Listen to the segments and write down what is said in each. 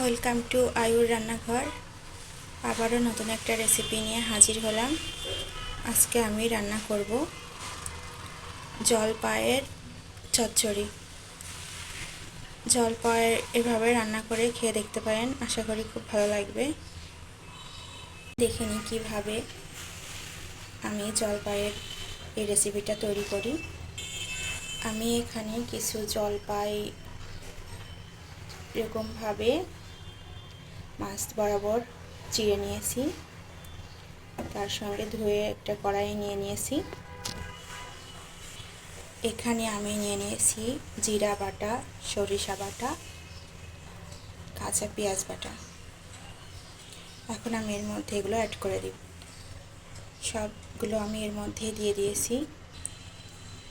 Welcome to আয়ুর রান্নাঘর। আবারও নতুন একটা রেসিপি নিয়ে হাজির হলাম। আজকে আমি রান্না করব জলপাইয়ের চচ্চড়ি। জলপাই এভাবে রান্না করে খেয়ে দেখতে পারেন, আশা করি খুব ভালো লাগবে। দেখে নিই কীভাবে আমি জলপাইয়ের এই রেসিপিটা তৈরি করি। আমি এখানে কিছু জলপাই এরকমভাবে মাছ বরাবর চিড়ে নিয়েছি। তার সঙ্গে ধুয়ে একটা কড়াই নিয়ে নিয়েছি। এখানে আমি নিয়ে নিয়েছি জিরা বাটা, সরিষা বাটা, কাঁচা পেঁয়াজ বাটা। এখন আমি এর মধ্যে এগুলো অ্যাড করে দিব। সবগুলো আমি এর মধ্যে দিয়ে দিয়েছি।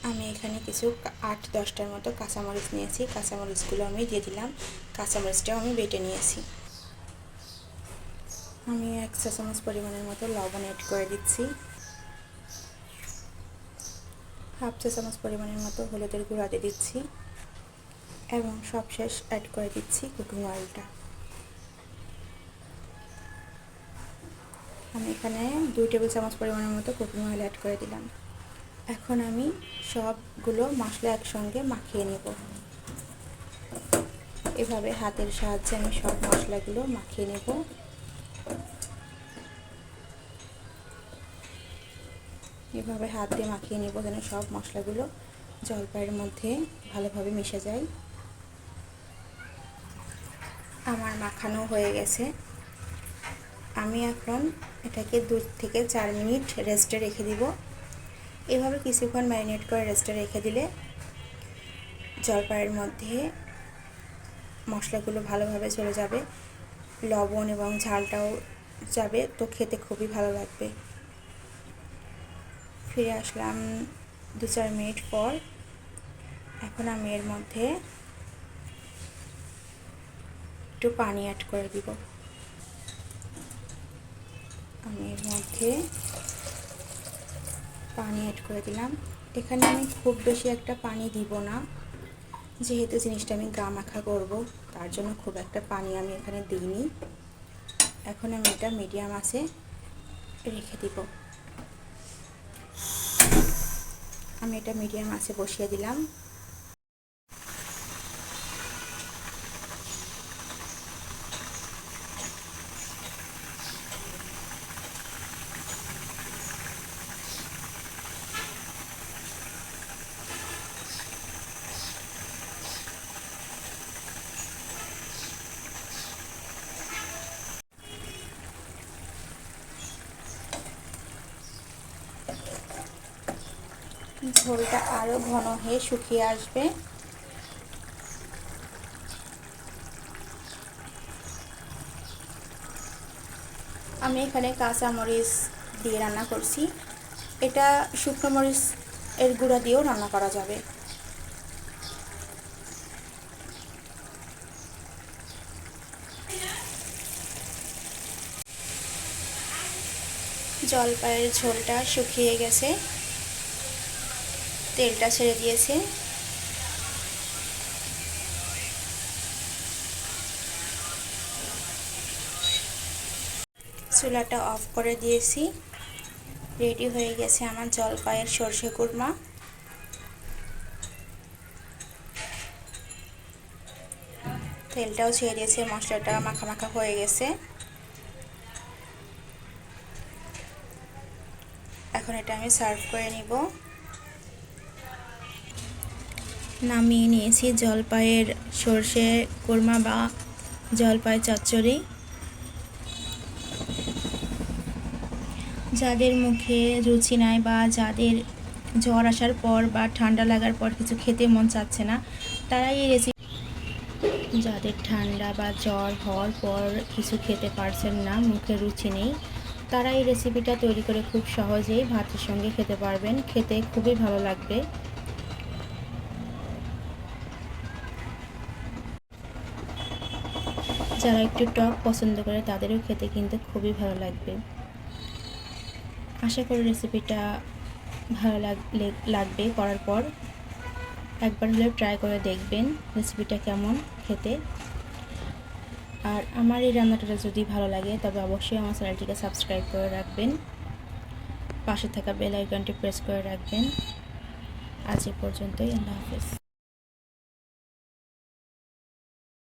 আমি এখানে কিছু আট, দশটার মতো কাঁচামরিচ নিয়েছি। কাঁচামরিচগুলো আমি দিয়ে দিলাম। কাঁচামরিচটাও আমি বেটে নিয়েছি। আমি এক চা চামচ পরিমাণের মতো লবণ অ্যাড করে দিচ্ছি। হাফ চা চামচ পরিমাণের মতো হলুদের গুঁড়া দিয়ে দিচ্ছি এবং সবশেষ অ্যাড করে দিচ্ছি কুকিং অয়েলটা আমি এখানে দুই টেবিল চামচ পরিমাণের মতো কুকিং অয়েল অ্যাড করে দিলাম। এখন আমি সবগুলো মশলা একসঙ্গে মাখিয়ে নেব। এভাবে হাতের সাহায্যে আমি সব মশলাগুলো মাখিয়ে নেব। এভাবে হাত দিয়ে মাখিয়ে নেব, যেন সব মশলাগুলো জলপাইয়ের মধ্যে ভালোভাবে মিশে যায়। আমার মাখানো হয়ে গেছে। আমি এখন এটাকে দু থেকে চার মিনিট রেস্টে রেখে দিব। এভাবে কিছুক্ষণ ম্যারিনেট করে রেস্টে রেখে দিলে জলপাইয়ের মধ্যে মশলাগুলো ভালোভাবে চলে যাবে, লবণ এবং ঝালটাও যাবে, তো খেতে খুবই ভালো লাগবে। ফিরে আসলাম দু চার মিনিট পর। এখন আমি এর মধ্যে একটু পানি অ্যাড করে দিব। আমি এর মধ্যে পানি অ্যাড করে দিলাম। এখানে আমি খুব বেশি একটা পানি দিব না। যেহেতু জিনিসটা আমি গা মাখা করব, তার জন্য খুব একটা পানি আমি এখানে দিইনি। এখন আমি এটা মিডিয়াম আছে রেখে দিব। আমি এটা মিডিয়াম আছে বসিয়ে দিলাম। ঝোলটা আরও ঘন হয়ে শুকিয়ে আসবে। আমি এখানে কাঁচা মরিচ দিয়ে রান্না করছি। এটা শুকনো মরিচ এর গুঁড়া দিয়েও রান্না করা যাবে। জলপাইয়ের ঝোলটা শুকিয়ে গেছে। তেলটা ছেড়ে দিয়েছে। চুলাটা অফ করে দিয়েছি। রেডি হয়ে গেছে আমার জলপাইয়ের সর্ষে কুরমা। তেলটাও ছেড়ে দিয়েছে, মশলাটা মাখা মাখা হয়ে গেছে। এখন এটা আমি সার্ভ করে নিব। নামিয়ে নিয়েছি জলপাইয়ের সর্ষে, কোরমা বা জলপাই চচ্চড়ি। যাদের মুখে রুচি নাই বা যাদের জ্বর আসার পর বা ঠান্ডা লাগার পর কিছু খেতে মন চাচ্ছে না, তারাই এই রেসিপি যাদের ঠান্ডা বা জ্বর হওয়ার পর কিছু খেতে পারছেন না, মুখে রুচি নেই, তারা এই রেসিপিটা তৈরি করে খুব সহজেই ভাতের সঙ্গে খেতে পারবেন। খেতে খুবই ভালো লাগবে। যারা একটু টক পছন্দ করে তাদেরও খেতে কিন্তু খুবই ভালো লাগবে। আশা করি রেসিপিটা ভালো লাগবে করার পর। একবার হলেও ট্রাই করে দেখবেন রেসিপিটা কেমন খেতে। আর আমার এই রান্নাটা যদি ভালো লাগে তবে অবশ্যই আমার চ্যানেলটিকে সাবস্ক্রাইব করে রাখবেন। পাশে থাকা বেল আইকনটি প্রেস করে রাখবেন। আজ এ পর্যন্তই, আল্লাহ হাফেজ।